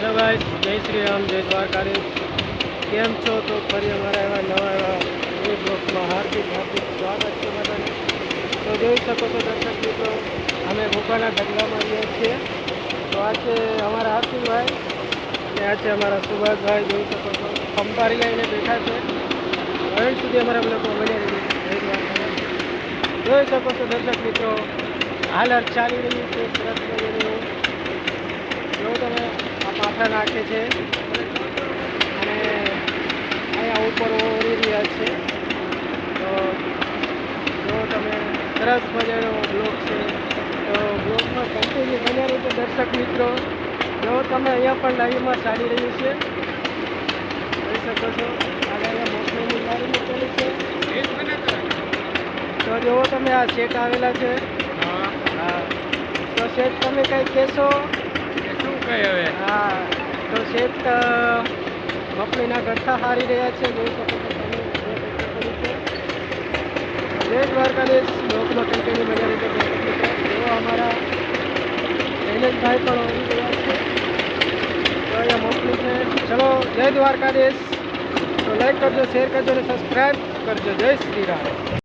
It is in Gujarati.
હેલો ગાઈસ, જય શ્રી રામ, જય દ્વારકાધીશ. કેમ છો? તો ફરી અમારા એવા નવા એવા મિની બ્લોગમાં હાર્દિક હાર્દિક સ્વાગત છે બધાને. તો જોઈ શકો છો દર્શક મિત્રો, અમે ભૂપાના ઢગલામાં રહીએ છીએ. તો આ છે અમારા હાર્દિકભાઈ અને આ છે અમારા સુભાષભાઈ જોઈ શકો છો. ખંભારી લઈને બેઠા છે. હવે સુધી અમારા બ્લોગમાં બની રહી જોઈ શકો છો દર્શક મિત્રો, હાલત ચાલી રહી છે. સરસ મજાનું. આ નાખે છે. અને અહીંયા ઉપર ઓરી રહ્યા છે. તો જો તમે સરસ મજાનો બ્લોક છે તો બ્લોકમાં કન્ટિન્યુ બન્યા રીતે દર્શક મિત્રો. જો તમે અહીંયા પણ લાઈવમાં ચાલી રહ્યું છે જોઈ શકો છો. આગળ અહીંયા મોકલીની લારી મૂકેલી છે. તો જુઓ તમે આ સેટ આવેલા છે હા. તો સેટ તમે કંઈ કહેશો? તો શેત મગફળીના ગઠ્ઠા હારી રહ્યા છે. જોઈ શકો છો જય દ્વારકાધીશ. લોકમાં કન્ટિન્યુ બની રીતે એવા અમારા શૈલેષભાઈ પણ ઓળી રહ્યા છે. તો અહીંયા મોકલી છે. ચલો, જય દ્વારકાધીશ. તો લાઈક કરજો શેર કરજો અને સબસ્ક્રાઈબ કરજો. જય શ્રી રામ.